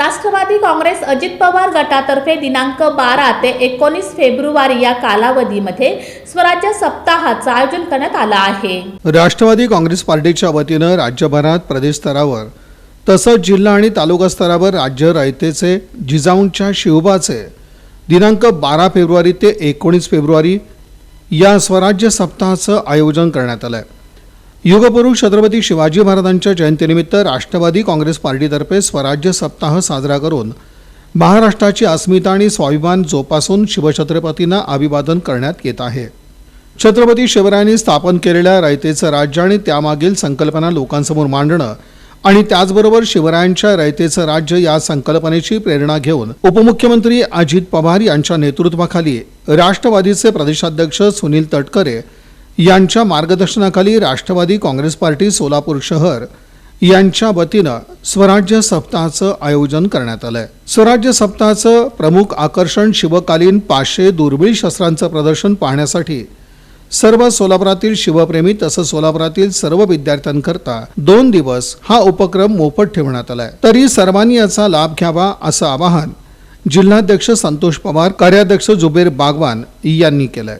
राष्ट्रवादी काँग्रेस अजित पवार गटातर्फे दिनांक बारा ते एकोणीस फेब्रुवारी या कालावधीमध्ये स्वराज्य सप्ताहाचं आयोजन करण्यात आलं आहे. राष्ट्रवादी काँग्रेस पार्टीच्या वतीनं राज्यभरात प्रदेश स्तरावर तसंच जिल्हा आणि तालुका स्तरावर राज्य रयतेचे जिजाऊंच्या शिवबाचे दिनांक बारा फेब्रुवारी ते एकोणीस फेब्रुवारी या स्वराज्य सप्ताहाचं आयोजन करण्यात आलं आहे युगपुरुष छत्रपती शिवाजी महाराजांच्या जयंतीनिमित्त राष्ट्रवादी काँग्रेस पार्टीतर्फे स्वराज्य सप्ताह साजरा करून महाराष्ट्राची अस्मिता आणि स्वाभिमान जोपासून शिवछत्रपतींना अभिवादन करण्यात येत आहे. छत्रपती शिवरायांनी स्थापन केलेल्या रयतेचं राज्य आणि त्यामागील संकल्पना लोकांसमोर मांडणं आणि त्याचबरोबर शिवरायांच्या रयतेचं राज्य या संकल्पनेची प्रेरणा घेऊन उपमुख्यमंत्री अजित पवार यांच्या नेतृत्वाखाली राष्ट्रवादीचे प्रदेशाध्यक्ष सुनील तटकरे यांच्या मार्गदर्शनाखाली राष्ट्रवादी काँग्रेस पार्टी सोलापूर शहर यांच्या वतीनं स्वराज्य सप्ताहाचं आयोजन करण्यात आलंय. स्वराज्य सप्ताहाचं प्रमुख आकर्षण शिवकालीन पाचशे दुर्मिळ शस्त्रांचं प्रदर्शन पाहण्यासाठी सर्व सोलापुरातील शिवप्रेमी तसंच सोलापुरातील सर्व विद्यार्थ्यांकरता दोन दिवस हा उपक्रम मोफत ठेवण्यात आलाय. तरी सर्वांनी याचा लाभ घ्यावा असं आवाहन जिल्हाध्यक्ष संतोष पवार कार्याध्यक्ष जुबेर बागवान यांनी केलंय.